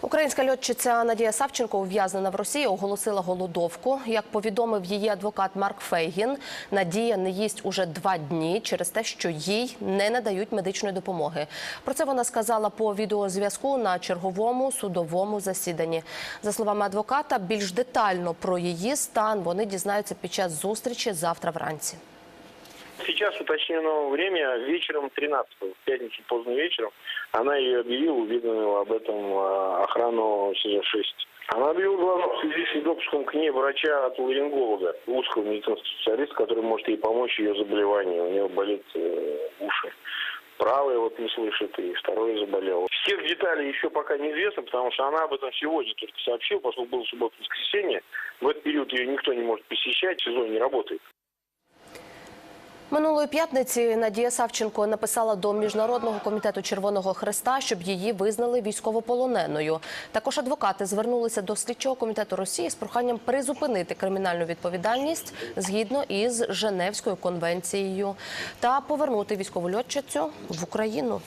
Українська льотчиця Надія Савченко, ув'язнена в Росії, оголосила голодовку. Як повідомив її адвокат Марк Фейгін, Надія не їсть уже два дні через те, що їй не надають медичної допомоги. Про це вона сказала по відеозв'язку на черговому судовому засіданні. За словами адвоката, більш детально про її стан вони дізнаються під час зустрічі завтра вранці. Сейчас уточнено время вечером 13 в пятницу поздно вечером. Она ее объявила, уведомила об этом э, охрану СИЗО-6. Она объявила главное в связи с недопуском к ней врача-отоларинголога, узкого медицинского специалиста, который может ей помочь ее заболевании. У нее болит э, уши. Правый вот не слышит, и второй заболел. Всех деталей еще пока неизвестно, потому что она об этом сегодня только сообщила, поскольку было суббота-воскресенье. В этот период ее никто не может посещать, СИЗО не работает. Минулої п'ятниці Надія Савченко написала до міжнародного комітету Червоного Хреста, щоб її визнали військовополоненою. Також адвокати звернулися до слідчого комітету Росії з проханням призупинити кримінальну відповідальність згідно із Женевською конвенцією та повернути військову льотчицю в Україну.